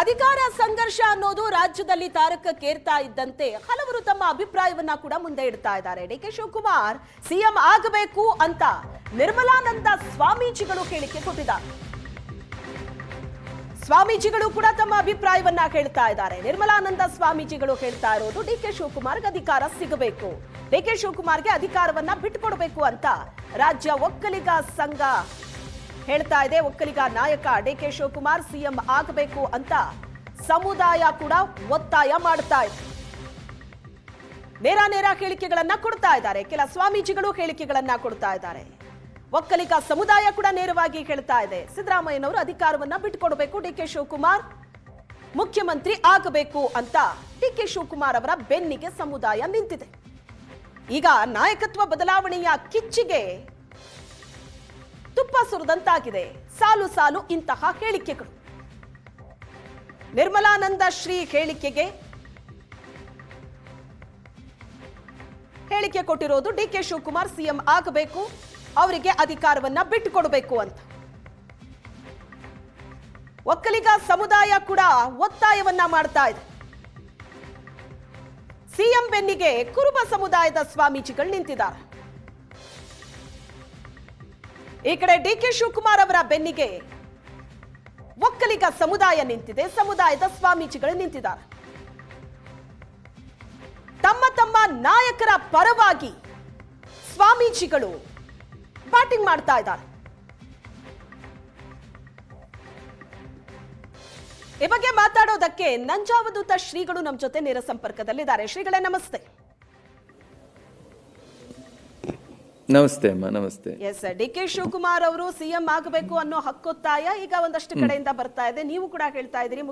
ಅಧಿಕಾರ ಸಂಘರ್ಷ ಅನ್ನೋದು ರಾಜ್ಯದಲ್ಲಿ ತಾರಕಕ್ಕೇರ್ತಾ ಇದ್ದಂತೆ ಹಲವರು ತಮ್ಮ ಅಭಿಪ್ರಾಯವನ್ನ ಕೂಡ ಮುಂದೆ ಇಡ್ತಾ ಇದ್ದಾರೆ. ಡಿ ಕೆ ಶಿವಕುಮಾರ್, ಸಿಎಂ ಆಗಬೇಕು ಅಂತ ನಿರ್ಮಲಾನಂದ ಸ್ವಾಮೀಜಿಗಳು ಹೇಳಿಕೆ ಕೊಟ್ಟಿದ್ದಾರೆ. ಸ್ವಾಮೀಜಿಗಳು ಕೂಡ ತಮ್ಮ ಅಭಿಪ್ರಾಯವನ್ನ ಹೇಳ್ತಾ ಇದ್ದಾರೆ. ನಿರ್ಮಲಾನಂದ ಸ್ವಾಮೀಜಿಗಳು ಹೇಳ್ತಾ ಇರೋದು, ಡಿ ಕೆ ಶಿವಕುಮಾರ್ಗೆ ಅಧಿಕಾರ ಸಿಗಬೇಕು. ಡಿ ಕೆ ಶಿವಕುಮಾರ್ಗೆ ಅಧಿಕಾರವನ್ನ ಬಿಟ್ಟುಕೊಡಬೇಕು ಅಂತ ರಾಜ್ಯ ಒಕ್ಕಲಿಗ ಸಂಘ ಹೇಳ್ತಾ ಇದೆ ಒಕ್ಕಲಿಗ ನಾಯಕ ಡಿ ಕೆ ಶಿವಕುಮಾರ್. ಸಿಎಂ ಆಗಬೇಕು ಅಂತ ಸಮುದಾಯ ಕೂಡ ಒತ್ತಾಯ ಮಾಡ್ತಾ ಇದೆ. ನೇರ ನೇರ ಹೇಳಿಕೆಗಳನ್ನ ಕೊಡ್ತಾ ಇದ್ದಾರೆ. ಕೆಲ ಸ್ವಾಮೀಜಿಗಳು ಹೇಳಿಕೆಗಳನ್ನ ಕೊಡ್ತಾ ಇದ್ದಾರೆ. ಒಕ್ಕಲಿಗ ಸಮುದಾಯ ಕೂಡ ನೇರವಾಗಿ ಹೇಳ್ತಾ ಇದೆ. ಸಿದ್ದರಾಮಯ್ಯನವರು ಅಧಿಕಾರವನ್ನ ಬಿಟ್ಟುಕೊಡಬೇಕು. ಡಿ ಕೆ ಶಿವಕುಮಾರ್ ಮುಖ್ಯಮಂತ್ರಿ ಆಗಬೇಕು ಅಂತ ಡಿ ಕೆ ಶಿವಕುಮಾರ್ ಅವರ ಬೆನ್ನಿಗೆ ಸಮುದಾಯ ನಿಂತಿದೆ. ಈಗ ನಾಯಕತ್ವ ಬದಲಾವಣೆಯ ಕಿಚ್ಚಿಗೆ ಸುರಿದಂತಾಗಿದೆ. ಸಾಲು ಸಾಲು ಇಂತಹ ಹೇಳಿಕೆಗಳು. ನಿರ್ಮಲಾನಂದ ಶ್ರೀ ಹೇಳಿಕೆಗೆ ಹೇಳಿಕೆ ಕೊಟ್ಟಿರೋದು ಡಿ ಕೆ ಶಿವಕುಮಾರ್ ಸಿಎಂ ಆಗಬೇಕು, ಅವರಿಗೆ ಅಧಿಕಾರವನ್ನ ಬಿಟ್ಟುಕೊಡಬೇಕು ಅಂತ. ಒಕ್ಕಲಿಗ ಸಮುದಾಯ ಕೂಡ ಒತ್ತಾಯವನ್ನ ಮಾಡ್ತಾ ಇದೆ. ಸಿಎಂ ಬೆನ್ನಿಗೆ ಕುರುಬ ಸಮುದಾಯದ ಸ್ವಾಮೀಜಿಗಳು ನಿಂತಿದ್ದಾರೆ. ಈ ಕಡೆ ಡಿ ಕೆ ಶಿವಕುಮಾರ್ ಅವರ ಬೆನ್ನಿಗೆ ಒಕ್ಕಲಿಗ ಸಮುದಾಯ ನಿಂತಿದೆ. ಸಮುದಾಯದ ಸ್ವಾಮೀಜಿಗಳು ನಿಂತಿದ್ದಾರೆ. ತಮ್ಮ ತಮ್ಮ ನಾಯಕರ ಪರವಾಗಿ ಸ್ವಾಮೀಜಿಗಳು ಬ್ಯಾಟಿಂಗ್ ಮಾಡ್ತಾ ಇದ್ದಾರೆ. ಈ ಬಗ್ಗೆ ಮಾತಾಡೋದಕ್ಕೆ ನಂಜಾವಧೂತ ಶ್ರೀಗಳು ನಮ್ಮ ಜೊತೆ ನೇರ ಸಂಪರ್ಕದಲ್ಲಿದ್ದಾರೆ. ಶ್ರೀಗಳೇ, ನಮಸ್ತೆ. ನಮಸ್ತೆ ಅಮ್ಮ ನಮಸ್ತೆ. ಎಸ್ ಡಿ ಕೆ ಶಿವಕುಮಾರ್ ಅವರು ಸಿಎಂ ಆಗಬೇಕು ಅನ್ನೋ ಹಕ್ಕೊತ್ತಾಯ ಈಗ ಒಂದಷ್ಟು ಕಡೆಯಿಂದ ಬರ್ತಾ ಇದೆ. ನೀವು ಕೂಡ ಹೇಳ್ತಾ ಇದ್ದೀರಿ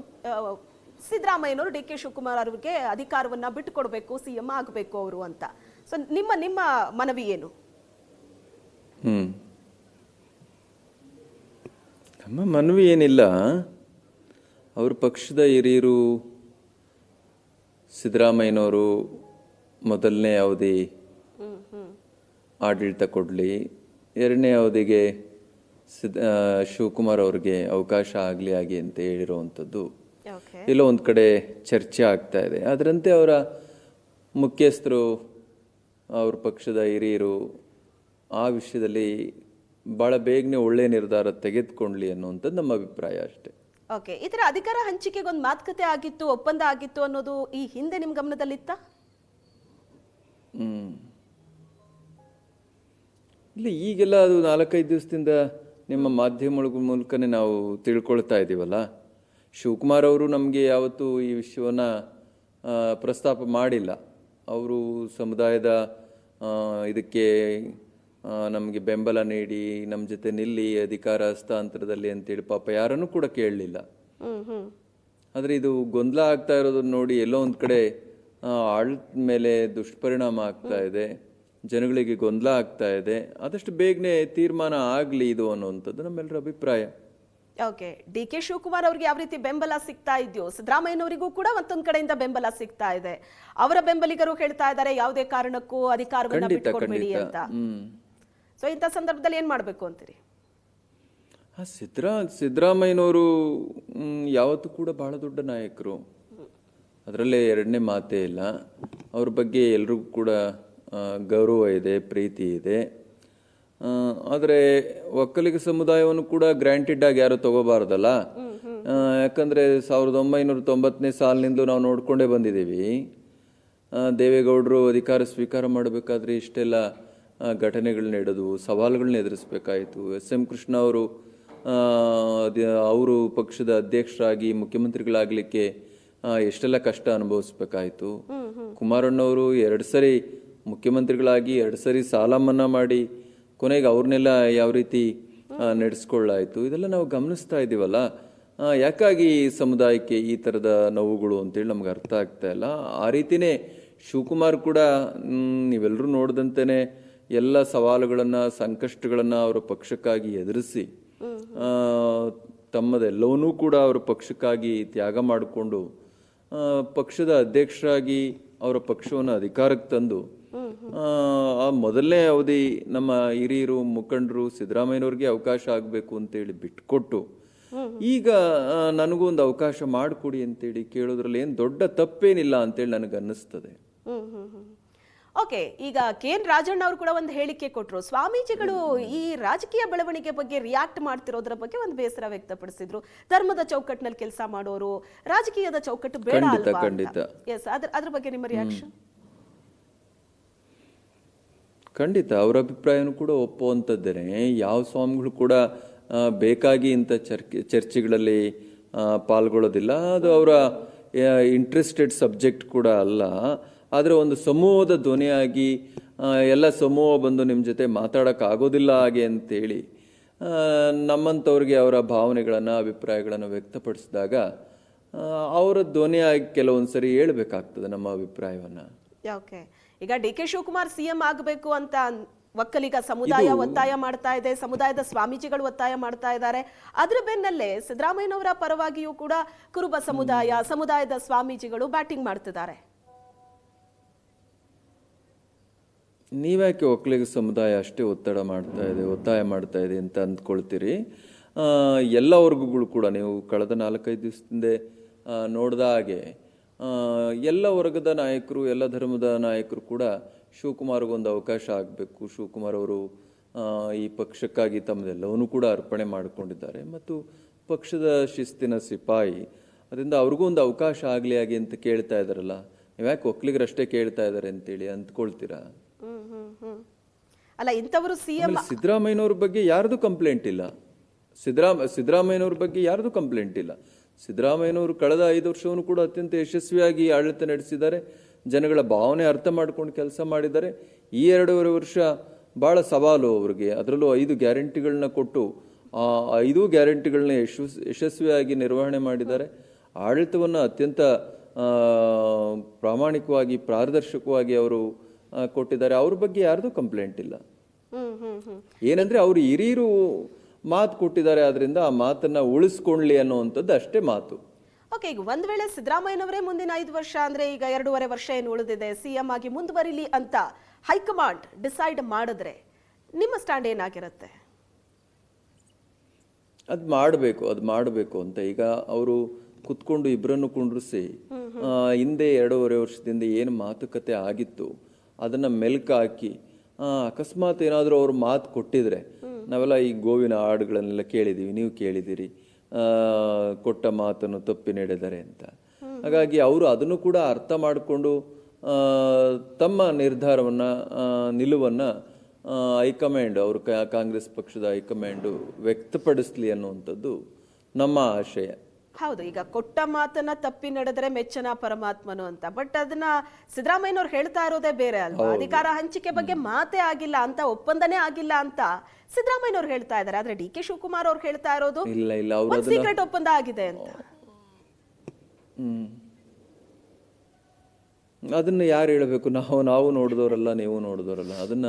ಸಿದ್ದರಾಮಯ್ಯನವರು ಡಿ ಕೆ ಶಿವಕುಮಾರ್ ಅವರಿಗೆ ಅಧಿಕಾರವನ್ನ ಬಿಟ್ಟುಕೊಡ್ಬೇಕು ಸಿಎಂ ಆಗಬೇಕು ಅವರು ಅಂತ. ಸೊ ನಿಮ್ಮ ನಿಮ್ಮ ಮನವಿ ಏನು? ಹ್ಮ್. ನಮ್ಮ ಮನವಿ ಏನಿಲ್ಲ. ಅವ್ರ ಪಕ್ಷದ ಹಿರಿಯರು ಸಿದ್ದರಾಮಯ್ಯನವರು ಮೊದಲನೇ ಅವಧಿ ಆಡಳಿತ ಕೊಡಲಿ. ಎರಡನೇ ಅವಧಿಗೆ ಸಿದ್ ಶಿವಕುಮಾರ್ ಅವ್ರಿಗೆ ಅವಕಾಶ ಆಗಲಿ ಆಗಿ ಅಂತ ಹೇಳಿರುವಂಥದ್ದು. ಎಲ್ಲೋ ಒಂದು ಕಡೆ ಚರ್ಚೆ ಆಗ್ತಾ ಇದೆ. ಅದರಂತೆ ಅವರ ಮುಖ್ಯಸ್ಥರು ಅವ್ರ ಪಕ್ಷದ ಹಿರಿಯರು ಆ ವಿಷಯದಲ್ಲಿ ಭಾಳ ಬೇಗನೆ ಒಳ್ಳೆಯ ನಿರ್ಧಾರ ತೆಗೆದುಕೊಳ್ಳಿ ಅನ್ನುವಂಥದ್ದು ನಮ್ಮ ಅಭಿಪ್ರಾಯ ಅಷ್ಟೇ. ಓಕೆ ಇದರ ಅಧಿಕಾರ ಹಂಚಿಕೆಗೆ ಒಂದು ಮಾತುಕತೆ ಆಗಿತ್ತು ಒಪ್ಪಂದ ಆಗಿತ್ತು ಅನ್ನೋದು ಈ ಹಿಂದೆ ನಿಮ್ಮ ಗಮನದಲ್ಲಿತ್ತ? ಇಲ್ಲ ಈಗೆಲ್ಲ ಅದು ನಾಲ್ಕೈದು ದಿವಸದಿಂದ ನಿಮ್ಮ ಮಾಧ್ಯಮಗಳ ಮೂಲಕನೇ ನಾವು ತಿಳ್ಕೊಳ್ತಾ ಇದ್ದೀವಲ್ಲ ಶಿವಕುಮಾರ್ ಅವರು ನಮಗೆ ಯಾವತ್ತೂ ಈ ವಿಷಯವನ್ನು ಪ್ರಸ್ತಾಪ ಮಾಡಿಲ್ಲ. ಅವರು ಸಮುದಾಯದ ಇದಕ್ಕೆ ನಮಗೆ ಬೆಂಬಲ ನೀಡಿ ನಮ್ಮ ಜೊತೆ ನಿಲ್ಲಿ ಅಧಿಕಾರ ಹಸ್ತಾಂತರದಲ್ಲಿ ಅಂತೇಳಿ ಪಾಪ ಯಾರನ್ನು ಕೂಡ ಕೇಳಲಿಲ್ಲ. ಆದರೆ ಇದು ಗೊಂದಲ ಆಗ್ತಾ ಇರೋದನ್ನ ನೋಡಿ ಎಲ್ಲೋ ಒಂದು ಕಡೆ ಆ, ಮೇಲೆ ದುಷ್ಪರಿಣಾಮ ಆಗ್ತಾ ಇದೆ. ಜನಗಳಿಗೆ ಗೊಂದಲ ಆಗ್ತಾ ಇದೆ. ಆದಷ್ಟು ಬೇಗನೆ ತೀರ್ಮಾನ ಆಗಲಿ ಇದು ಅನ್ನುವಂಥದ್ದು ನಮ್ಮೆಲ್ಲರ ಅಭಿಪ್ರಾಯ. ಓಕೆ ಡಿ ಕೆ ಶಿವಕುಮಾರ್ ಅವ್ರಿಗೆ ಯಾವ ರೀತಿ ಬೆಂಬಲ ಸಿಗ್ತಾ ಇದೆಯೋ ಸಿದ್ದರಾಮಯ್ಯನವರಿಗೂ ಕೂಡ ಮತ್ತೊಂದು ಕಡೆಯಿಂದ ಬೆಂಬಲ ಸಿಗ್ತಾ ಇದೆ. ಅವರ ಬೆಂಬಲಿಗರು ಹೇಳ್ತಾ ಇದ್ದಾರೆ ಯಾವುದೇ ಕಾರಣಕ್ಕೂ ಅಧಿಕಾರವನ್ನ ಬಿಟ್ಕೊಡ್ಬೇಡಿ ಅಂತ. ಸೊ ಇಂಥ ಸಂದರ್ಭದಲ್ಲಿ ಏನ್ ಮಾಡಬೇಕು ಅಂತೀರಿ? ಸಿದ್ದರಾ ಸಿದ್ದರಾಮಯ್ಯನವರು ಯಾವತ್ತು ಕೂಡ ಬಹಳ ದೊಡ್ಡ ನಾಯಕರು. ಅದರಲ್ಲೇ ಎರಡನೇ ಮಾತೇ ಇಲ್ಲ. ಅವ್ರ ಬಗ್ಗೆ ಎಲ್ರಿಗೂ ಕೂಡ ಗೌರವ ಇದೆ ಪ್ರೀತಿ ಇದೆ. ಆದರೆ ಒಕ್ಕಲಿಗ ಸಮುದಾಯವನ್ನು ಕೂಡ ಗ್ರಾಂಟೆಡ್ ಆಗಿ ಯಾರು ತಗೋಬಾರ್ದಲ್ಲ? ಯಾಕಂದರೆ ಸಾವಿರದ ಒಂಬೈನೂರ ತೊಂಬತ್ತನೇ ಸಾಲಿನಿಂದ ನಾವು ನೋಡ್ಕೊಂಡೇ ಬಂದಿದ್ದೀವಿ. ದೇವೇಗೌಡರು ಅಧಿಕಾರ ಸ್ವೀಕಾರ ಮಾಡಬೇಕಾದ್ರೆ ಇಷ್ಟೆಲ್ಲ ಘಟನೆಗಳನ್ನ ಇಡೋದು ಸವಾಲುಗಳನ್ನ ಎದುರಿಸಬೇಕಾಯಿತು. ಎಸ್ ಎಂ ಕೃಷ್ಣ ಅವರು ಅವರು ಪಕ್ಷದ ಅಧ್ಯಕ್ಷರಾಗಿ ಮುಖ್ಯಮಂತ್ರಿಗಳಾಗಲಿಕ್ಕೆ ಎಷ್ಟೆಲ್ಲ ಕಷ್ಟ ಅನುಭವಿಸ್ಬೇಕಾಯಿತು. ಕುಮಾರಣ್ಣವರು ಎರಡು ಸರಿ ಮುಖ್ಯಮಂತ್ರಿಗಳಾಗಿ ಎರಡು ಸರಿ ಸಾಲ ಮನ್ನಾ ಮಾಡಿ ಕೊನೆಗೆ ಅವ್ರನ್ನೆಲ್ಲ ಯಾವ ರೀತಿ ನಡೆಸ್ಕೊಳ್ಳಾಯಿತು? ಇದೆಲ್ಲ ನಾವು ಗಮನಿಸ್ತಾ ಇದ್ದೀವಲ್ಲ. ಯಾಕಾಗಿ ಸಮುದಾಯಕ್ಕೆ ಈ ಥರದ ನೋವುಗಳು ಅಂತೇಳಿ ನಮ್ಗೆ ಅರ್ಥ ಆಗ್ತಾ ಇಲ್ಲ. ಆ ರೀತಿನೇ ಶಿವಕುಮಾರ್ ಕೂಡ ನೀವೆಲ್ಲರೂ ನೋಡಿದಂತೆಯೇ ಎಲ್ಲ ಸವಾಲುಗಳನ್ನು, ಸಂಕಷ್ಟಗಳನ್ನು ಅವರ ಪಕ್ಷಕ್ಕಾಗಿ ಎದುರಿಸಿ ತಮ್ಮದೆಲ್ಲವನ್ನೂ ಕೂಡ ಅವರ ಪಕ್ಷಕ್ಕಾಗಿ ತ್ಯಾಗ ಮಾಡಿಕೊಂಡು ಪಕ್ಷದ ಅಧ್ಯಕ್ಷರಾಗಿ ಅವರ ಪಕ್ಷವನ್ನು ಅಧಿಕಾರಕ್ಕೆ ತಂದು ಆ, ಮೊದಲನೇ ಅವಧಿ ನಮ್ಮ ಹಿರಿಯರು ಮುಖಂಡರು ಸಿದ್ದರಾಮಯ್ಯನವ್ರಿಗೆ ಅವಕಾಶ ಆಗಬೇಕು ಅಂತೇಳಿ ಬಿಟ್ಕೊಟ್ಟು ಈಗ ನನಗೂ ಒಂದು ಅವಕಾಶ ಮಾಡಿಕೊಡಿ ಅಂತೇಳಿ ಕೇಳೋದ್ರಲ್ಲಿ ಏನು ದೊಡ್ಡ ತಪ್ಪೇನಿಲ್ಲ ಅಂತೇಳಿ ನನಗೆ ಅನ್ನಿಸ್ತದೆ ಓಕೆ ಈಗ ಕೆ ಎನ್ ರಾಜಣ್ಣ ಅವರು ಕೂಡ ಒಂದು ಹೇಳಿಕೆ ಕೊಟ್ಟರು ಸ್ವಾಮೀಜಿಗಳು ಈ ರಾಜಕೀಯ ಬೆಳವಣಿಗೆ ಬಗ್ಗೆ ರಿಯಾಕ್ಟ್ ಮಾಡ್ತಿರೋದ್ರ ಬಗ್ಗೆ ಒಂದು ಬೇಸರ ವ್ಯಕ್ತಪಡಿಸಿದ್ರು. ಧರ್ಮದ ಚೌಕಟ್ಟಿನಲ್ಲಿ ಕೆಲಸ ಮಾಡೋರು ರಾಜಕೀಯದ ಚೌಕಟ್ಟು ಬೇಡ ಅಲ್ವಾ ಎಸ್ ಅದ್ರ ಅದ್ರ ಬಗ್ಗೆ ನಿಮ್ಮ ರಿಯಾಕ್ಷನ್ ಖಂಡಿತ, ಅವರ ಅಭಿಪ್ರಾಯನೂ ಕೂಡ ಒಪ್ಪುವಂಥದ್ದೇನೆ ಯಾವ ಸ್ವಾಮಿಗಳು ಕೂಡ ಬೇಕಾಗಿ ಇಂಥ ಚರ್ಚೆ ಚರ್ಚೆಗಳಲ್ಲಿ ಪಾಲ್ಗೊಳ್ಳೋದಿಲ್ಲ. ಅದು ಅವರ ಇಂಟ್ರೆಸ್ಟೆಡ್ ಸಬ್ಜೆಕ್ಟ್ ಕೂಡ ಅಲ್ಲ. ಆದರೆ ಒಂದು ಸಮೂಹದ ಧ್ವನಿಯಾಗಿ ಎಲ್ಲ ಸಮೂಹ ಬಂದು ನಿಮ್ಮ ಜೊತೆ ಮಾತಾಡೋಕ್ಕಾಗೋದಿಲ್ಲ ಹಾಗೆ ಅಂತೇಳಿ ನಮ್ಮಂಥವ್ರಿಗೆ ಅವರ ಭಾವನೆಗಳನ್ನು, ಅಭಿಪ್ರಾಯಗಳನ್ನು ವ್ಯಕ್ತಪಡಿಸಿದಾಗ ಅವರ ಧ್ವನಿಯಾಗಿ ಕೆಲವೊಂದು ಸರಿ ಹೇಳ್ಬೇಕಾಗ್ತದೆ ನಮ್ಮ ಅಭಿಪ್ರಾಯವನ್ನು. ಓಕೆ ಈಗ ಡಿ ಕೆ ಶಿವಕುಮಾರ್ ಸಿಎಂ ಆಗಬೇಕು ಅಂತ ಒಕ್ಕಲಿಗ ಸಮುದಾಯ ಒತ್ತಾಯ ಮಾಡ್ತಾ ಇದೆ ಸಮುದಾಯದ ಸ್ವಾಮೀಜಿಗಳು ಒತ್ತಾಯ ಮಾಡ್ತಾ ಇದ್ದಾರೆ. ಅದ್ರ ಬೆನ್ನಲ್ಲೇ ಸಿದ್ದರಾಮಯ್ಯನವರ ಪರವಾಗಿಯೂ ಕೂಡ ಕುರುಬ ಸಮುದಾಯ ಸಮುದಾಯದ ಸ್ವಾಮೀಜಿಗಳು ಬ್ಯಾಟಿಂಗ್ ಮಾಡ್ತಿದ್ದಾರೆ. ನೀವ್ಯಾಕೆ ಒಕ್ಕಲಿಗ ಸಮುದಾಯ ಅಷ್ಟೇ ಒತ್ತಡ ಮಾಡ್ತಾ ಇದೆ ಒತ್ತಾಯ ಮಾಡ್ತಾ ಇದೆ ಅಂತ ಅಂದ್ಕೊಳ್ತೀರಿ? ಎಲ್ಲ ವರ್ಗಗಳು ಕೂಡ ನೀವು ಕಳೆದ ನಾಲ್ಕೈದು ದಿವಸದಿಂದ ನೋಡಿದ ಹಾಗೆ ಎಲ್ಲ ವರ್ಗದ ನಾಯಕರು ಎಲ್ಲ ಧರ್ಮದ ನಾಯಕರು ಕೂಡ ಶಿವಕುಮಾರ್ಗೊಂದು ಅವಕಾಶ ಆಗಬೇಕು. ಶಿವಕುಮಾರ್ ಅವರು ಈ ಪಕ್ಷಕ್ಕಾಗಿ ತಮ್ಮದೆಲ್ಲವನ್ನೂ ಕೂಡ ಅರ್ಪಣೆ ಮಾಡಿಕೊಂಡಿದ್ದಾರೆ. ಮತ್ತು ಪಕ್ಷದ ಶಿಸ್ತಿನ ಸಿಪಾಯಿ ಅದರಿಂದ ಅವ್ರಿಗೂ ಒಂದು ಅವಕಾಶ ಆಗಲಿ ಆಗಿ ಅಂತ ಕೇಳ್ತಾ ಇದ್ದಾರಲ್ಲ. ನೀವ್ಯಾಕೆ ಒಕ್ಕಲಿಗರಷ್ಟೇ ಕೇಳ್ತಾ ಇದ್ದಾರೆ ಅಂತೇಳಿ ಅಂದ್ಕೊಳ್ತೀರಾ? ಅಲ್ಲ ಇಂಥವರು ಸಿಎಂ ಎಂ ಸಿದ್ದರಾಮಯ್ಯನವ್ರ ಬಗ್ಗೆ ಯಾರ್ದು ಕಂಪ್ಲೇಂಟ್ ಇಲ್ಲ? ಸಿದ್ದರಾಮ ಸಿದ್ದರಾಮಯ್ಯನವ್ರ ಬಗ್ಗೆ ಯಾರ್ದು ಕಂಪ್ಲೇಂಟ್ ಇಲ್ಲ? ಸಿದ್ದರಾಮಯ್ಯನವರು ಕಳೆದ ಐದು ವರ್ಷವನ್ನು ಕೂಡ ಅತ್ಯಂತ ಯಶಸ್ವಿಯಾಗಿ ಆಡಳಿತ ನಡೆಸಿದ್ದಾರೆ. ಜನಗಳ ಭಾವನೆ ಅರ್ಥ ಮಾಡ್ಕೊಂಡು ಕೆಲಸ ಮಾಡಿದ್ದಾರೆ. ಈ ಎರಡೂವರೆ ವರ್ಷ ಭಾಳ ಸವಾಲು ಅವರಿಗೆ. ಅದರಲ್ಲೂ ಐದು ಗ್ಯಾರಂಟಿಗಳನ್ನ ಕೊಟ್ಟು ಆ ಐದು ಗ್ಯಾರಂಟಿಗಳನ್ನ ಯಶಸ್ ಯಶಸ್ವಿಯಾಗಿ ನಿರ್ವಹಣೆ ಮಾಡಿದ್ದಾರೆ. ಆಡಳಿತವನ್ನು ಅತ್ಯಂತ ಪ್ರಾಮಾಣಿಕವಾಗಿ ಪಾರದರ್ಶಕವಾಗಿ ಅವರು ಕೊಟ್ಟಿದ್ದಾರೆ. ಅವ್ರ ಬಗ್ಗೆ ಯಾರ್ದು ಕಂಪ್ಲೇಂಟ್ ಇಲ್ಲ. ಏನಂದ್ರೆ ಅವರು ಹಿರಿಯರು ಮಾತು ಕೊಟ್ಟಿದ್ದಾರೆ ಆದ್ರಿಂದ ಆ ಮಾತನ್ನ ಉಳಿಸ್ಕೊಳ್ಳಿ ಅನ್ನುವಂಥದ್ದು ಅಷ್ಟೇ ಮಾತು. ಓಕೆ ಈಗ ಒಂದ್ ವೇಳೆ ಸಿದ್ದರಾಮಯ್ಯನವರೇ ಮುಂದಿನ ಐದು ವರ್ಷ ಅಂದ್ರೆ ಈಗ ಎರಡೂವರೆ ವರ್ಷ ಏನು ಉಳಿದಿದೆ ಸಿಎಂ ಆಗಿ ಮುಂದುವರಿಲಿ ಅಂತ ಹೈಕಮಾಂಡ್ ಡಿಸೈಡ್ ಮಾಡಿದ್ರೆ ನಿಮ್ಮ ಸ್ಟ್ಯಾಂಡ್ ಏನಾಗಿರುತ್ತೆ? ಅದು ಮಾಡಬೇಕು ಅದು ಮಾಡಬೇಕು ಅಂತ. ಈಗ ಅವರು ಕುತ್ಕೊಂಡು ಇಬ್ಬರನ್ನು ಕುಂಡ್ರಿಸಿ ಹಿಂದೆ ಎರಡೂವರೆ ವರ್ಷದಿಂದ ಏನು ಮಾತುಕತೆ ಆಗಿತ್ತು ಅದನ್ನ ಮೆಲ್ಕು ಹಾಕಿ ಆ, ಅಕಸ್ಮಾತ್ ಏನಾದರೂ ಅವ್ರು ಮಾತು ಕೊಟ್ಟಿದ್ರೆ ನಾವೆಲ್ಲ ಈ ಗೋವಿನ ಹಾಡುಗಳನ್ನೆಲ್ಲ ಕೇಳಿದ್ದೀವಿ ನೀವು ಕೇಳಿದಿರಿ. ಆ, ಕೊಟ್ಟ ಮಾತನ್ನು ತಪ್ಪಿ ನಡೆದರೆ ಅಂತ. ಹಾಗಾಗಿ ಅವರು ಅದನ್ನು ಕೂಡ ಅರ್ಥ ಮಾಡಿಕೊಂಡು ತಮ್ಮ ನಿರ್ಧಾರವನ್ನು ನಿಲುವನ್ನು ಹೈಕಮಾಂಡ್ ಅವರು ಕಾಂಗ್ರೆಸ್ ಪಕ್ಷದ ಹೈಕಮಾಂಡು ವ್ಯಕ್ತಪಡಿಸ್ಲಿ ಅನ್ನುವಂಥದ್ದು ನಮ್ಮ ಆಶಯ. ಹೌದು ಈಗ ಕೊಟ್ಟ ಮಾತನ್ನ ತಪ್ಪಿ ನಡೆದರೆ ಮೆಚ್ಚನ ಪರಮಾತ್ಮನು ಅಂತ. ಬಟ್ ಅದನ್ನ ಸಿದ್ದರಾಮಯ್ಯನವ್ರು ಹೇಳ್ತಾ ಇರೋದೇ ಬೇರೆ ಅಲ್ವಾ? ಅಧಿಕಾರ ಹಂಚಿಕೆ ಬಗ್ಗೆ ಮಾತೇ ಆಗಿಲ್ಲ ಅಂತ ಒಪ್ಪಂದನೇ ಆಗಿಲ್ಲ ಅಂತ ಸಿದ್ದರಾಮಯ್ಯನವ್ರು ಹೇಳ್ತಾ ಇದ್ದಾರೆ. ಆದ್ರೆ ಡಿ ಕೆ ಶಿವಕುಮಾರ್ ಅವ್ರು ಹೇಳ್ತಾ ಇರೋದು ಸೀಕ್ರೆಟ್ ಒಪ್ಪಂದ ಆಗಿದೆ ಅಂತ. ಹ್ಮ್. ಅದನ್ನ ಯಾರು ಹೇಳಬೇಕು? ನಾವು ನಾವು ನೋಡಿದವರಲ್ಲ ನೀವು ನೋಡಿದವರಲ್ಲ. ಅದನ್ನ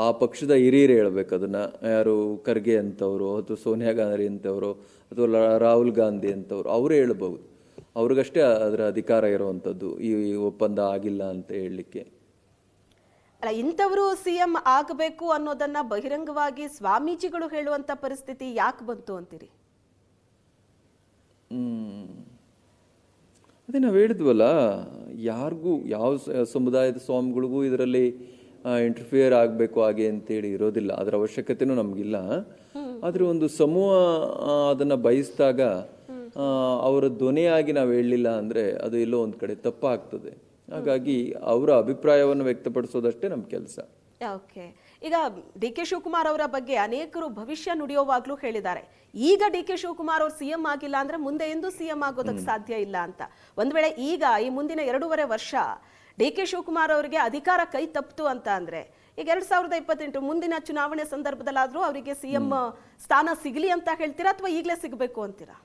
ಆ ಪಕ್ಷದ ಹಿರಿಯರು ಹೇಳಬೇಕು. ಅದನ್ನ ಯಾರು ಖರ್ಗೆ ಅಂತವರು ಅಥವಾ ಸೋನಿಯಾ ಗಾಂಧಿ ಅಂತವರು ಅಥವಾ ರಾಹುಲ್ ಗಾಂಧಿ ಅಂತವರು ಅವರೇ ಹೇಳ್ಬೋದು ಅವ್ರಿಗಷ್ಟೇ ಅದರ ಅಧಿಕಾರ ಇರುವಂಥದ್ದು ಈ ಒಪ್ಪಂದ ಆಗಿಲ್ಲ ಅಂತ ಹೇಳಲಿಕ್ಕೆ. ಅಲ್ಲ ಇಂಥವರು ಸಿಎಂ ಆಗಬೇಕು ಅನ್ನೋದನ್ನ ಬಹಿರಂಗವಾಗಿ ಸ್ವಾಮೀಜಿಗಳು ಹೇಳುವಂತ ಪರಿಸ್ಥಿತಿ ಯಾಕೆ ಬಂತು ಅಂತೀರಿ? ಹ್ಮ್. ಅದೇ ನಾವು ಹೇಳಿದ್ವಲ್ಲ ಯಾರಿಗೂ ಯಾವ ಸಮುದಾಯದ ಸ್ವಾಮಿಗಳಿಗೂ ಇದರಲ್ಲಿ ಇಂಟರ್ಫಿಯರ್ ಆಗಬೇಕು ಹಾಗೆ ಅಂತೇಳಿ ಇರೋದಿಲ್ಲ. ಅದರ ಅವಶ್ಯಕತೆನೂ ನಮಗಿಲ್ಲ. ಆದರೆ ಒಂದು ಸಮೂಹ ಅದನ್ನು ಬಯಸಿದಾಗ ಅವರ ಧ್ವನಿಯಾಗಿ ನಾವು ಹೇಳಲಿಲ್ಲ ಅಂದ್ರೆ ಅದು ಎಲ್ಲೋ ಒಂದು ಕಡೆ ತಪ್ಪಾಗ್ತದೆ. ಹಾಗಾಗಿ ಅವರ ಅಭಿಪ್ರಾಯವನ್ನು ವ್ಯಕ್ತಪಡಿಸೋದಷ್ಟೇ ನಮ್ಮ ಕೆಲಸ. ಓಕೆ. ಈಗ ಡಿ ಕೆ ಶಿವಕುಮಾರ್ ಅವರ ಬಗ್ಗೆ ಅನೇಕರು ಭವಿಷ್ಯ ನುಡಿಯೋವಾಗ್ಲೂ ಹೇಳಿದ್ದಾರೆ. ಈಗ ಡಿ ಕೆ ಶಿವಕುಮಾರ್ ಅವರು ಸಿಎಂ ಆಗಿಲ್ಲ ಅಂದ್ರೆ ಮುಂದೆ ಎಂದು ಸಿಎಂ ಆಗೋದಕ್ಕೆ ಸಾಧ್ಯ ಇಲ್ಲ ಅಂತ. ಒಂದ್ ವೇಳೆ ಈಗ ಈ ಮುಂದಿನ ಎರಡೂವರೆ ವರ್ಷ ಡಿ ಕೆ ಶಿವಕುಮಾರ್ ಅವರಿಗೆ ಅಧಿಕಾರ ಕೈ ತಪ್ಪಿತು ಅಂತ ಅಂದ್ರೆ ಈಗ ಎರಡ್ ಸಾವಿರದ ಇಪ್ಪತ್ತೆಂಟು ಮುಂದಿನ ಚುನಾವಣೆ ಸಂದರ್ಭದಲ್ಲಾದ್ರೂ ಅವರಿಗೆ ಸಿಎಂ ಸ್ಥಾನ ಸಿಗಲಿ ಅಂತ ಹೇಳ್ತೀರಾ ಅಥವಾ ಈಗಲೇ ಸಿಗಬೇಕು ಅಂತೀರಾ?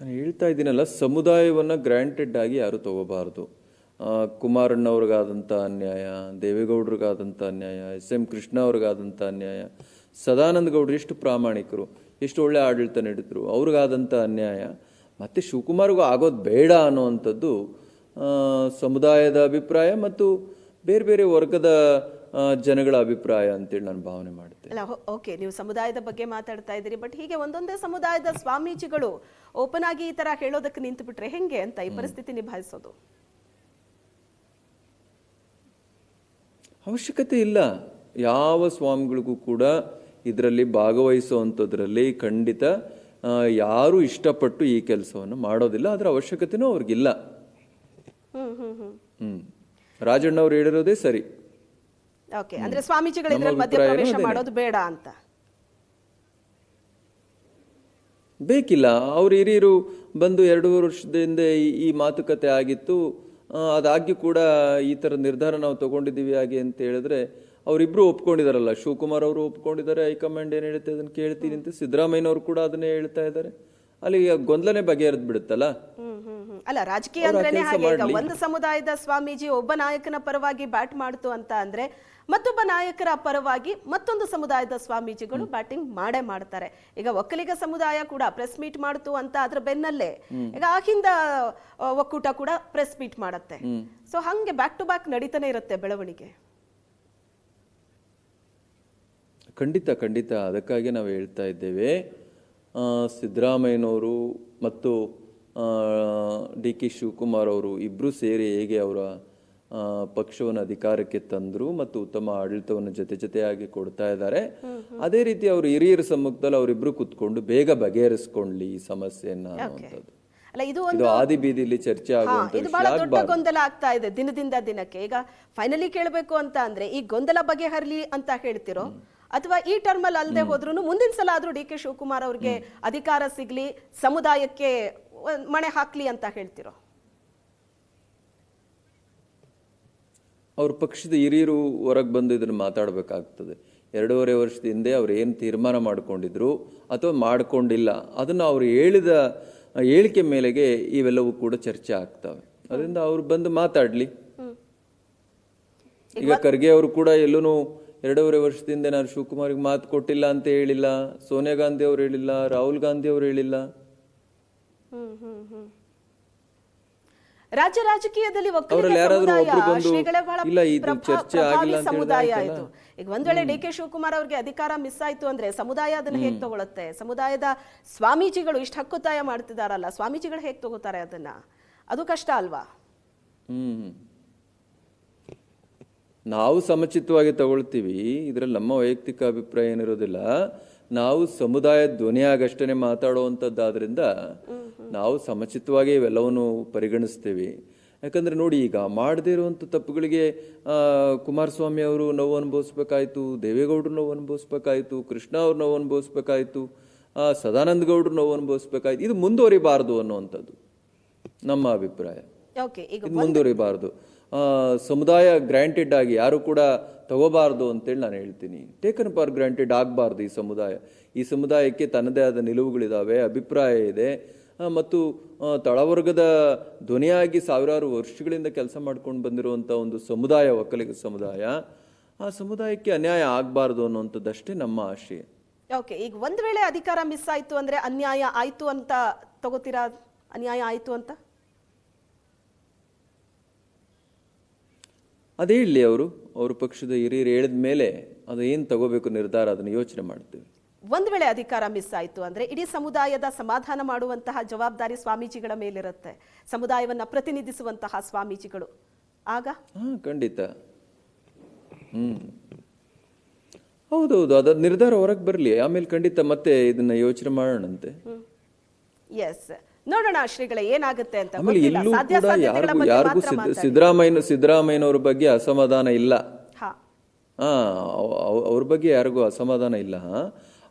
ನಾನು ಹೇಳ್ತಾ ಇದ್ದೀನಲ್ಲ ಸಮುದಾಯವನ್ನು ಗ್ರ್ಯಾಂಟೆಡ್ ಆಗಿ ಯಾರು ತಗೋಬಾರ್ದು. ಕುಮಾರಣ್ಣವ್ರಿಗಾದಂಥ ಅನ್ಯಾಯ ದೇವೇಗೌಡ್ರಿಗಾದಂಥ ಅನ್ಯಾಯ ಎಸ್ ಎಂ ಕೃಷ್ಣ ಅವ್ರಿಗಾದಂಥ ಅನ್ಯಾಯ ಸದಾನಂದ ಗೌಡ್ರು ಎಷ್ಟು ಪ್ರಾಮಾಣಿಕರು ಎಷ್ಟು ಒಳ್ಳೆ ಆಡಳಿತ ನೀಡಿದ್ರು ಅವ್ರಿಗಾದಂಥ ಅನ್ಯಾಯ. ಮತ್ತೆ ಶಿವಕುಮಾರ್ಗೂ ಆಗೋದು ಬೇಡ ಅನ್ನೋವಂಥದ್ದು ಸಮುದಾಯದ ಅಭಿಪ್ರಾಯ ಮತ್ತು ಬೇರೆ ಬೇರೆ ವರ್ಗದ ಜನಗಳ ಅಭಿಪ್ರಾಯ ಅಂತೇಳಿ ನಾನು ಭಾವನೆ ಮಾಡ್ತೇನೆ. ಅಲ್ಲ ಓಕೆ ನೀವು ಸಮುದಾಯದ ಬಗ್ಗೆ ಮಾತಾಡ್ತಾ ಇದ್ದೀರಿ ಬಟ್ ಹೀಗೆ ಒಂದೊಂದೇ ಸಮುದಾಯದ ಸ್ವಾಮೀಜಿಗಳು ಓಪನ್ ಆಗಿ ಈ ತರ ಹೇಳೋದಕ್ಕೆ ನಿಂತು ಬಿಟ್ರೆ ಹೆಂಗೆ ಅಂತ ಈ ಪರಿಸ್ಥಿತಿ ನಿಭಾಯಿಸೋದು? ಅವಶ್ಯಕತೆ ಇಲ್ಲ. ಯಾವ ಸ್ವಾಮಿಗಳಿಗೂ ಕೂಡ ಇದರಲ್ಲಿ ಭಾಗವಹಿಸುವಂಥದ್ರಲ್ಲಿ ಖಂಡಿತ ಯಾರು ಇಷ್ಟಪಟ್ಟು ಈ ಕೆಲಸವನ್ನು ಮಾಡೋದಿಲ್ಲ ಅದರ ಅವಶ್ಯಕತೆನೂ ಅವ್ರಿಗಿಲ್ಲ. ಹ್ಮ್ ರಾಜಣ್ಣ ಅವರು ಹೇಳಿರೋದೇ ಸರಿ. ಓಕೆ ಅಂದ್ರೆ ಸ್ವಾಮೀಜಿಗಳು ನಮ್ಮ ಇದ್ರಲ್ಲಿ ಮಧ್ಯ ಪ್ರವೇಶ ಮಾಡೋದು ಬೇಡ ಅಂತ. ಬೇಕಿಲ್ಲ. ಅವ್ರು ಹಿರಿಯರು ಬಂದು ಎರಡು ವರ್ಷದಿಂದ ಈ- ಈ ಮಾತುಕತೆ ಆಗಿತ್ತು. ಅದಾಗ್ಯೂ ಕೂಡ ಈ ತರ ನಿರ್ಧಾರ ನಾವು ತಗೊಂಡಿದ್ದೀವಿ ಹಾಗೆ ಅಂತ ಹೇಳಿದ್ರೆ ಅವರಿಬ್ರು ಒಪ್ಕೊಂಡಿದ್ದಾರಲ್ಲ ಶಿವಕುಮಾರ್ ಅವರು ಒಪ್ಕೊಂಡಿದ್ದಾರೆ ಹೈಕಮಾಂಡ್ ಏನು ಹೇಳುತ್ತೆ ಅದನ್ನ ಕೇಳ್ತೀನಿ ಅಂತ ಸಿದ್ದರಾಮಯ್ಯನವರು ಕೂಡ ಅದನ್ನೇ ಹೇಳ್ತಾ ಇದ್ದಾರೆ ಅಲ್ಲಿ ಗೊಂದಲನೇ ಬಗೆಹರಿದ್ ಬಿಡುತ್ತಲ್ಲ? ಅಲ್ಲ ರಾಜಕೀಯ ಅಂದ್ರೆ ಹಾಗೆ ಒಂದು ಸಮುದಾಯದ ಸ್ವಾಮೀಜಿ ಒಬ್ಬ ನಾಯಕನ ಪರವಾಗಿ ಬ್ಯಾಟ್ ಮಾಡ್ತು ಅಂತ ಅಂದ್ರೆ ಮತ್ತೊಬ್ಬ ನಾಯಕರ ಪರವಾಗಿ ಮತ್ತೊಂದು ಸಮುದಾಯದ ಸ್ವಾಮೀಜಿಗಳು ಬ್ಯಾಟಿಂಗ್ ಮಾಡೇ ಮಾಡ್ತಾರೆ. ಈಗ ಒಕ್ಕಲಿಗ ಸಮುದಾಯ ಕೂಡ ಪ್ರೆಸ್ ಮೀಟ್ ಮಾಡ್ತು ಅಂತ ಅದ್ರ ಬೆನ್ನಲ್ಲೇ ಈಗ ಆಗಿಂದ ಒಕ್ಕೂಟ ಕೂಡ ಪ್ರೆಸ್ ಮೀಟ್ ಮಾಡತ್ತೆ. ಸೊ ಹಂಗೆ ಬ್ಯಾಕ್ ಟು ಬ್ಯಾಕ್ ನಡೀತಾನೆ ಇರುತ್ತೆ ಬೆಳವಣಿಗೆ. ಖಂಡಿತ ಖಂಡಿತ ಅದಕ್ಕಾಗಿ ನಾವು ಹೇಳ್ತಾ ಇದ್ದೇವೆ. ಆ, ಸಿದ್ದರಾಮಯ್ಯನವರು ಮತ್ತು ಡಿ ಕೆ ಶಿವಕುಮಾರ್ ಅವರು ಇಬ್ಬರು ಸೇರಿ ಹೇಗೆ ಅವರ ಪಕ್ಷವನ್ನು ಅಧಿಕಾರಕ್ಕೆ ತಂದರು ಮತ್ತು ಉತ್ತಮ ಆಡಳಿತವನ್ನು ಜೊತೆ ಜೊತೆಯಾಗಿ ಕೊಡ್ತಾ ಇದ್ದಾರೆ. ಅದೇ ರೀತಿ ಅವರು ಹಿರಿಯರ ಸಮ್ಮುಖದಲ್ಲಿ ಅವರಿಬ್ರು ಕುತ್ಕೊಂಡು ಬೇಗ ಬಗೆಹರಿಸ್ಕೊಳ್ಳಿ ಈ ಸಮಸ್ಯೆಯನ್ನ ಅನ್ನುವಂಥದ್ದು. ಅಲ್ಲ ಇದು ಒಂದು ಆದಿ ಬೀದಿಲಿ ಚರ್ಚೆ ಇದು ಬಹಳ ದೊಡ್ಡ ಗೊಂದಲ ಆಗ್ತಾ ಇದೆ ದಿನದಿಂದ ದಿನಕ್ಕೆ. ಈಗ ಫೈನಲಿ ಕೇಳಬೇಕು ಅಂತ ಅಂದ್ರೆ ಈ ಗೊಂದಲ ಬಗೆಹರಲಿ ಅಂತ ಹೇಳ್ತಿರೋ ಅಥವಾ ಈ ಟರ್ಮ್ ಅಲ್ಲಿ ಅಲ್ಲದೆ ಹೋದ್ರು ಮುಂದಿನ ಸಲ ಆದ್ರೂ ಡಿ ಕೆ ಶಿವಕುಮಾರ್ ಅವ್ರಿಗೆ ಅಧಿಕಾರ ಸಿಗ್ಲಿ ಸಮುದಾಯಕ್ಕೆ ಮಣೆ ಹಾಕ್ಲಿ ಅಂತ ಹೇಳ್ತಿರೋ? ಅವ್ರ ಪಕ್ಷದ ಹಿರಿಯರು ಹೊರಗೆ ಬಂದು ಇದನ್ನು ಮಾತಾಡಬೇಕಾಗ್ತದೆ. ಎರಡೂವರೆ ವರ್ಷದ ಹಿಂದೆ ಅವ್ರು ಏನು ತೀರ್ಮಾನ ಮಾಡ್ಕೊಂಡಿದ್ರು ಅಥವಾ ಮಾಡ್ಕೊಂಡಿಲ್ಲ ಅದನ್ನು ಅವರು ಹೇಳಿದ ಹೇಳಿಕೆ ಮೇಲೆಗೆ ಇವೆಲ್ಲವೂ ಕೂಡ ಚರ್ಚೆ ಆಗ್ತವೆ. ಅದರಿಂದ ಅವ್ರು ಬಂದು ಮಾತಾಡ್ಲಿ. ಈಗ ಖರ್ಗೆ ಅವರು ಕೂಡ ಎಲ್ಲೂ ಎರಡೂವರೆ ವರ್ಷದಿಂದ ನಾನು ಶಿವಕುಮಾರಿಗೆ ಮಾತು ಕೊಟ್ಟಿಲ್ಲ ಅಂತ ಹೇಳಿಲ್ಲ ಸೋನಿಯಾ ಗಾಂಧಿ ಅವರು ಹೇಳಿಲ್ಲ ರಾಹುಲ್ ಗಾಂಧಿ ಅವರು ಹೇಳಿಲ್ಲ. ರಾಜ್ಯ ರಾಜಕೀಯದಲ್ಲಿ ಸಮುದಾಯ ಆಯ್ತು ಈಗ ಒಂದ್ ವೇಳೆ ಡಿ ಕೆ ಶಿವಕುಮಾರ್ ಅವ್ರಿಗೆ ಅಧಿಕಾರ ಮಿಸ್ ಆಯ್ತು ಅಂದ್ರೆ ಸಮುದಾಯ ಅದನ್ನ ಹೇಗ್ ತಗೊಳುತ್ತೆ? ಸಮುದಾಯದ ಸ್ವಾಮೀಜಿಗಳು ಇಷ್ಟು ಹಕ್ಕೊತ್ತಾಯ ಮಾಡ್ತಿದಾರಲ್ಲ ಸ್ವಾಮೀಜಿಗಳು ಹೇಗ್ ತಗೋತಾರೆ ಅದನ್ನ? ಅದು ಕಷ್ಟ ಅಲ್ವಾ? ಹ್ಮ್. ನಾವು ಸಮಚಿತವಾಗಿ ತಗೊಳ್ತೀವಿ, ಇದರಲ್ಲಿ ನಮ್ಮ ವೈಯಕ್ತಿಕ ಅಭಿಪ್ರಾಯ ಏನಿರೋದಿಲ್ಲ. ನಾವು ಸಮುದಾಯ ಧ್ವನಿಯಾಗಷ್ಟೇ ಮಾತಾಡುವಂಥದ್ದಾದ್ರಿಂದ ನಾವು ಸಮಚಿತವಾಗಿ ಇವೆಲ್ಲವನ್ನು ಪರಿಗಣಿಸ್ತೀವಿ. ಯಾಕಂದರೆ ನೋಡಿ, ಈಗ ಮಾಡದೇ ಇರುವಂಥ ತಪ್ಪುಗಳಿಗೆ ಕುಮಾರಸ್ವಾಮಿ ಅವರು ನೋವು ಅನುಭವಿಸ್ಬೇಕಾಯ್ತು, ದೇವೇಗೌಡರು ನೋವು ಅನುಭವಿಸ್ಬೇಕಾಯ್ತು, ಕೃಷ್ಣ ಅವ್ರು ನೋವು ಅನುಭವಿಸ್ಬೇಕಾಯ್ತು ಸದಾನಂದ ಗೌಡರು ನೋವು ಅನುಭವಿಸ್ಬೇಕಾಯ್ತು. ಇದು ಮುಂದುವರಿಬಾರದು ಅನ್ನುವಂಥದ್ದು. ನಮ್ಮ ಅಭಿಪ್ರಾಯ. ಇದು ಮುಂದುವರಿಬಾರ್ದು. ಸಮುದಾಯ ಗ್ರ್ಯಾಂಟೆಡ್ ಆಗಿ ಯಾರು ಕೂಡ ತಗೋಬಾರ್ದು ಅಂತೇಳಿ ನಾನು ಹೇಳ್ತೀನಿ. ಟೇಕನ್ ಫಾರ್ ಗ್ರಾಂಟೆಡ್ ಆಗಬಾರ್ದು ಈ ಸಮುದಾಯ. ಈ ಸಮುದಾಯಕ್ಕೆ ತನ್ನದೇ ಆದ ನಿಲುವುಗಳಿದ್ದಾವೆ ಅಭಿಪ್ರಾಯ ಇದೆ. ಮತ್ತು ತಳವರ್ಗದ ಧ್ವನಿಯಾಗಿ ಸಾವಿರಾರು ವರ್ಷಗಳಿಂದ ಕೆಲಸ ಮಾಡ್ಕೊಂಡು ಬಂದಿರುವಂಥ ಒಂದು ಸಮುದಾಯ ಒಕ್ಕಲಿಗ ಸಮುದಾಯ. ಆ ಸಮುದಾಯಕ್ಕೆ ಅನ್ಯಾಯ ಆಗಬಾರ್ದು ಅನ್ನುವಂಥದ್ದಷ್ಟೇ ನಮ್ಮ ಆಶಯ ಓಕೆ ಈಗ ಒಂದು ವೇಳೆ ಅಧಿಕಾರ ಮಿಸ್ ಆಯಿತು ಅಂದರೆ ಅನ್ಯಾಯ ಆಯಿತು ಅಂತ ತಗೋತೀರಾ? ಅನ್ಯಾಯ ಆಯಿತು ಅಂತ? ಅದೇ ಇಲ್ಲಿ ಅವರು ಅವ್ರ ಪಕ್ಷದ ಹಿರಿಯರು ಹೇಳಿದ ಮೇಲೆ ಅದು ಏನು ತಗೋಬೇಕು ನಿರ್ಧಾರ ಅದನ್ನು ಯೋಚನೆ ಮಾಡ್ತೀವಿ. ಒಂದು ವೇಳೆ ಅಧಿಕಾರ ಮಿಸ್ ಆಯಿತು ಅಂದ್ರೆ ಇಡೀ ಸಮುದಾಯದ ಸಮಾಧಾನ ಮಾಡುವಂತಹ ಜವಾಬ್ದಾರಿ ಸ್ವಾಮೀಜಿಗಳ ಮೇಲಿರುತ್ತೆ. ಸಮುದಾಯವನ್ನ ಪ್ರತಿನಿಧಿಸುವಂತಹ ಸ್ವಾಮೀಜಿಗಳು. ಆಗ? ಹಾಂ ಖಂಡಿತ. ಹ್ಮ್. ಹೌದೌದು ಅದ ನಿರ್ಧಾರ ಹೊರಗೆ ಬರಲಿ. ಆಮೇಲೆ ಖಂಡಿತ ಮತ್ತೆ ಇದನ್ನ ಯೋಚನೆ ಮಾಡೋಣಂತೆ. ಎಸ್ ನೋಡೋಣ ಶ್ರೀಗಳೇ ಏನಾಗುತ್ತೆ ಅಂತ ಯಾರಿಗೂ ಸಿದ್ದರಾಮಯ್ಯ. ಸಿದ್ದರಾಮಯ್ಯನವ್ರ ಬಗ್ಗೆ ಅಸಮಾಧಾನ ಇಲ್ಲ. ಹಾ. ಅವ್ರ ಬಗ್ಗೆ ಯಾರಿಗೂ ಅಸಮಾಧಾನ ಇಲ್ಲ.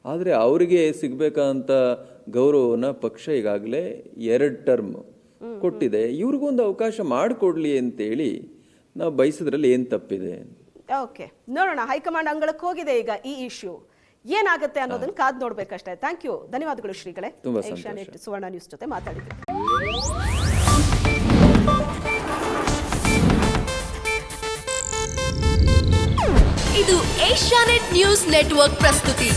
ಆದರೆ ಅವರಿಗೆ ಸಿಗ್ಬೇಕಂತ ಗೌರವನ ಪಕ್ಷ ಈಗಾಗಲೇ ಎರಡು ಟರ್ಮ್ ಕೊಟ್ಟಿದೆ. ಇವ್ರಿಗೊಂದು ಅವಕಾಶ ಮಾಡಿಕೊಡ್ಲಿ ಅಂತೇಳಿ ನಾವು ಬಯಸಿದ್ರಲ್ಲಿ ಏನು ತಪ್ಪಿದೆ? ಓಕೆ ನೋಡೋಣ. ಹೈಕಮಾಂಡ್ ಅಂಗಳಕ್ಕೆ ಹೋಗಿದೆ ಈಗ ಈ ಇಶ್ಯೂ. ಏನಾಗುತ್ತೆ ಅನ್ನೋದನ್ನ ಕಾದ್ ನೋಡ್ಬೇಕಷ್ಟೇ. ಥ್ಯಾಂಕ್ ಯು ಧನ್ಯವಾದಗಳು ಶ್ರೀಗಳೇ. ಏಷ್ಯಾನೆಟ್ ಸುವರ್ಣ ನ್ಯೂಸ್ ಜೊತೆ ಮಾತಾಡಿದ್ರು ಇದು ಏಷ್ಯಾನೆಟ್ ನ್ಯೂಸ್ ನೆಟ್ವರ್ಕ್ ಪ್ರಸ್ತುತಿ.